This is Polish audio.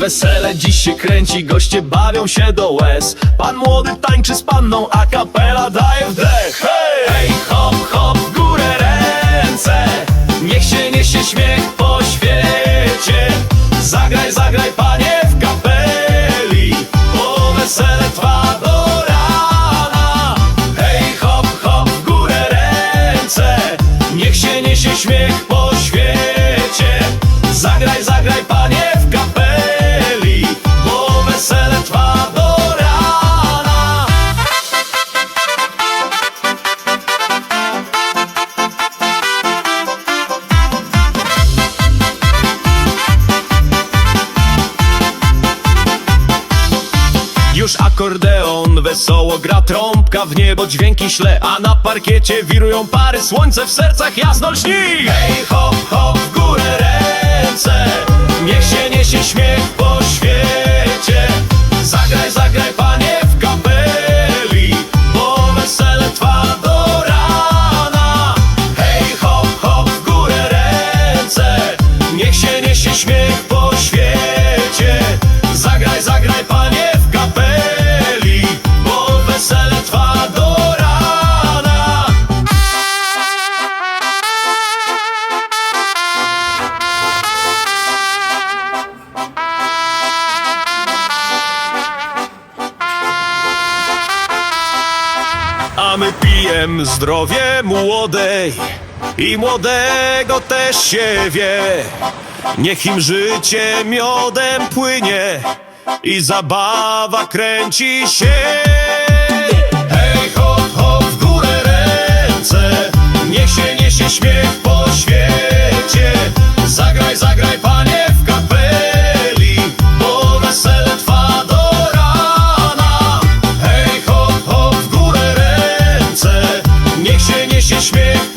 wesele. Dziś się kręci, goście bawią się do łez. Pan młody tańczy z panną, a kapela daje wdech. Hej, hej, hop, hop, w górę ręce. Niech się niesie śmiech po świecie. Zagraj, zagraj panie w kapeli. Bo wesele trwa do rana. Hej, hop, hop, w górę ręce. Niech się niesie śmiech po świecie. Zagraj, zagraj panie Już akordeon wesoło gra trąbka w niebo dźwięki śle A na parkiecie wirują pary, słońce w sercach jasno lśni Hej hop hop w górę ręce. Niech się niesie śmiech po świecie. Zagraj, zagraj panie w kapeli Bo wesele trwa do rana. Hej hop hop w górę ręce. Niech się niesie śmiech po A my pijem zdrowie młodej. I młodego też się wie. Niech im życie miodem płynie. I zabawa kręci się Hej hop